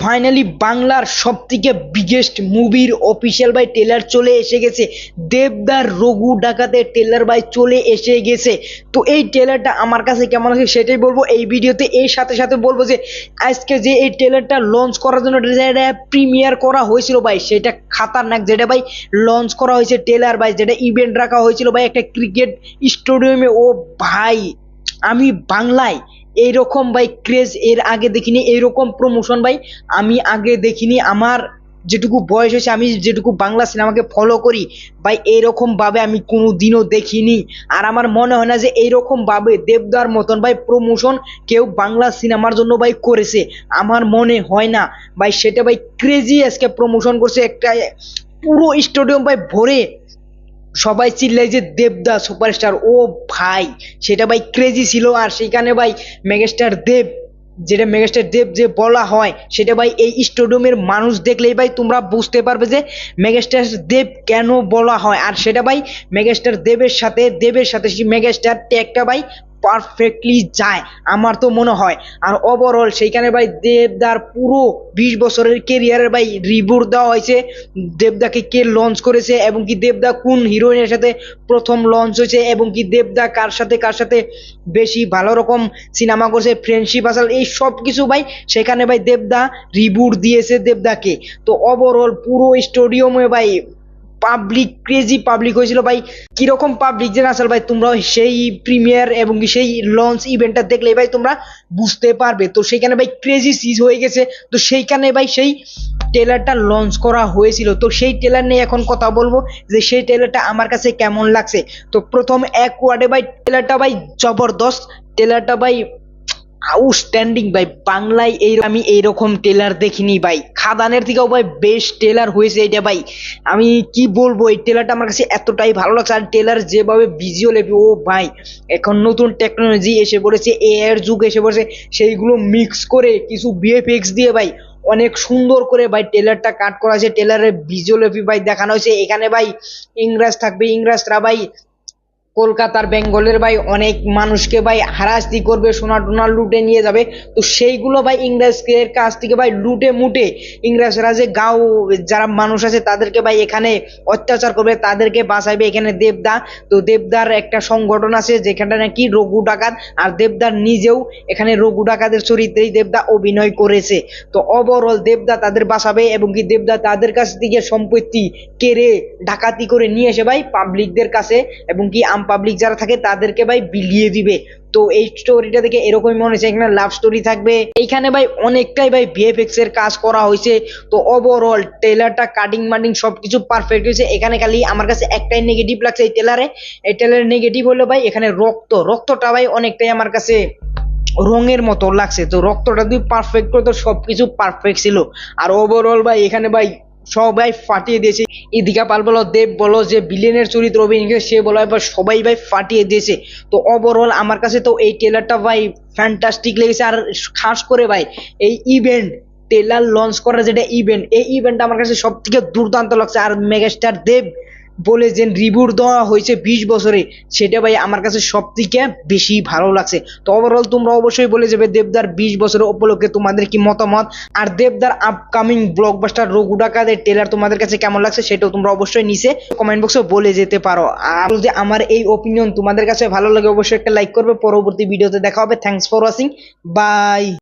Finally বাংলার সব থেকে বিগেস্ট মুভির অফিসিয়াল বাই টেলার চলে এসে গেছে। দেবদার রঘু ডাকাতে টেলার বাই চলে এসে গেছে। তো এই টেলারটা আমার কাছে কেমন আছে সেটাই বলব। এই ভিডিওতে এর সাথে সাথে বলব যে, আজকে যে এই টেলারটা লঞ্চ করার জন্য যেটা প্রিমিয়ার করা হয়েছিল ভাই, সেটা খাতারনাক যেটা ভাই লঞ্চ করা হয়েছে টেলার ভাই যেটা ইভেন্ট রাখা হয়েছিল ভাই, একটা ক্রিকেট স্টেডিয়ামে ও ভাই আমি বাংলায় এইরকম ভাই ক্রেজ এর আগে দেখিনি, এইরকম প্রমোশন ভাই আমি আগে দেখিনি। আমার যেটুকু বয়স হয়েছে, আমি যেটুকু বাংলা সিনেমাকে ফলো করি, ভাই এইরকম ভাবে আমি কোনো দিনও দেখিনি। আর আমার মনে হয় না যে এইরকম ভাবে দেবদার মতন ভাই প্রমোশন কেউ বাংলা সিনেমার জন্য ভাই করেছে। আমার মনে হয় না। ভাই সেটা ভাই ক্রেজি আজকে প্রমোশন করছে, একটা পুরো স্টেডিয়াম ভাই ভরে সবাই চিল্লাই যে দেবদা সুপারস্টার, ও ভাই, সেটা ভাই ক্রেজি ছিল। আর সেখানে ভাই মেগাস্টার দেব, যেটা মেগাস্টার দেব যে বলা হয়, সেটা ভাই এই স্টেডিয়ামের মানুষ দেখলেই ভাই তোমরা বুঝতে পারবে যে মেগাস্টার দেব কেন বলা হয়। আর সেটা ভাই মেগাস্টার দেবের সাথে দেবের সাথে সেই মেগাস্টার ট্যাগটা ভাই পারফেক্টলি যায়, আমার তো মনে হয়। আর ওভারঅল সেইখানে ভাই দেবদার পুরো বিশ বছরের কেরিয়ারের ভাই রিবুট দেওয়া হয়েছে। দেবদাকে কে লঞ্চ করেছে এবং কি দেবদা কোন হিরোইনের সাথে প্রথম লঞ্চ হয়েছে এবং কি দেবদা কার সাথে কার সাথে বেশি ভালো রকম সিনেমা করছে ফ্রেন্ডশিপ আসাল, এই সব কিছু ভাই সেখানে ভাই দেবদা রিবুট দিয়েছে দেবদাকে। তো ওভারঅল পুরো স্টেডিয়ামে ভাই পাবলিক ক্রেজি পাবলিক হয়েছিল। ভাই, কীরকম পাবলিক যে আসল ভাই, তোমরা সেই প্রিমিয়ার এবং সেই লঞ্চ ইভেন্টটা দেখলে ভাই তোমরা বুঝতে পারবে। তো সেইখানে ভাই ক্রেজি সিজ হয়ে গেছে। তো সেইখানে ভাই সেই ট্রেলারটা লঞ্চ করা হয়েছিল। তো সেই ট্রেলার নিয়ে এখন কথা বলব যে সেই ট্রেলারটা আমার কাছে কেমন লাগছে। তো প্রথম এক ওয়ার্ডে ভাই ট্রেলারটা ভাই জবরদস্ত। ট্রেলারটা ভাই আউটস্ট্যান্ডিং ভাই বাংলায় এই আমি এইরকম টেলার দেখিনি ভাই। খাদানের থেকেও ভাই বেস্ট টেলার হয়েছে এটা ভাই। আমি কি বলব, এই টেলারটা আমার কাছে এতটাই ভালো লাগছে। আর টেলার যেভাবে ভিজুয়াল ও ভাই, এখন নতুন টেকনোলজি এসে পড়েছে এ এর যুগ এসে পড়েছে, সেইগুলো মিক্স করে কিছু বিএফএক্স দিয়ে ভাই, অনেক সুন্দর করে ভাই টেলারটা কাট করা হয়েছে টেলারের ভিজুয়াল ভাই দেখানো হয়েছে। এখানে ভাই ইংরাজ থাকবে, ইংরাজরা ভাই কলকাতার বেঙ্গলের ভাই অনেক মানুষকে ভাই হারাস্তি করবে, সোনা টোনা লুটে নিয়ে যাবে। তো সেইগুলো ভাই ইংরেজদের কাছ থেকে ভাই লুটে মুটে ইংরেজরা যে গাঁও, যারা মানুষ আছে তাদেরকে ভাই এখানে অত্যাচার করবে, তাদেরকে বাঁচাইবে এখানে দেবদা। তো দেবদার একটা সংগঠন আছে যেখানে নাকি রঘু ডাকাত, আর দেবদার নিজেও এখানে রঘু ডাকাতের চরিত্রেই দেবদা অভিনয় করেছে। তো ওভারঅল দেবদা তাদের বাঁচাবে এবং কি দেবদা তাদের কাছ থেকে সম্পত্তি কেড়ে ডাকাতি করে নিয়ে এসে ভাই পাবলিকদের কাছে এবং কি আম পাবলিক যারা থাকে তাদেরকে ভাই বিলিয়ে দিবে। তো এই স্টোরিটা দেখে এরকমই মনে হচ্ছে, এখানে লাভ স্টোরি থাকবে। এইখানে ভাই অনেকটাই ভাই ভিএফএক্স এর কাজ করা হয়েছে। তো ওভারঅল ট্রেলারটা কাটিং মাটিং সবকিছু পারফেক্ট হয়েছে। এখানে খালি আমার কাছে একটাই নেগেটিভ লাগছে এই ট্রেলারে এই ট্রেলারের নেগেটিভ হলো ভাই এখানে রক্ত। রক্তটা ভাই অনেকটাই আমার কাছে রঙের মতো লাগছে। তো রক্তটা তুই পারফেক্ট করতো সবকিছু পারফেক্ট ছিল। আর ওভারঅল ভাই এখানে ভাই সবাই ফাটিয়ে দিয়েছে। ইদিকা পাল বলো, দেব বলো, যে বিলিয়নের চরিত্র অভিনয় সে বলো, এবার সবাই ভাই ফাটিয়ে দিয়েছে। তো ওভারঅল আমার কাছে তো এই ট্রেলারটা ভাই ফ্যান্টাস্টিক লেগেছে। আর খাস করে ভাই, এই ইভেন্ট ট্রেলার লঞ্চ করার যেটা ইভেন্ট এই ইভেন্টটা আমার কাছে সব থেকে দুর্দান্ত লাগছে। আর মেগাস্টার দেব বলে যে রিবুট দেওয়া হয়েছে বিশ বছরে। সেটা ভাই আমার কাছে সব থেকে বেশি ভালো লাগছে। তো ওভারঅল তোমরা অবশ্যই বলে যাবে, দেবদার বিশ বছরের উপলক্ষে তোমাদের কি মতামত? আর দেবদার আপকামিং ব্লকবাস্টার রঘু ডাকাতের টেলার তোমাদের কাছে কেমন লাগছে সেটাও তোমরা অবশ্যই নিচে কমেন্ট বক্সে বলে যেতে পারো। আর যদি আমার এই ওপিনিয়ন তোমাদের কাছে ভালো লাগে, অবশ্যই একটা লাইক করবে। পরবর্তী ভিডিওতে দেখা হবে। Thanks for watching by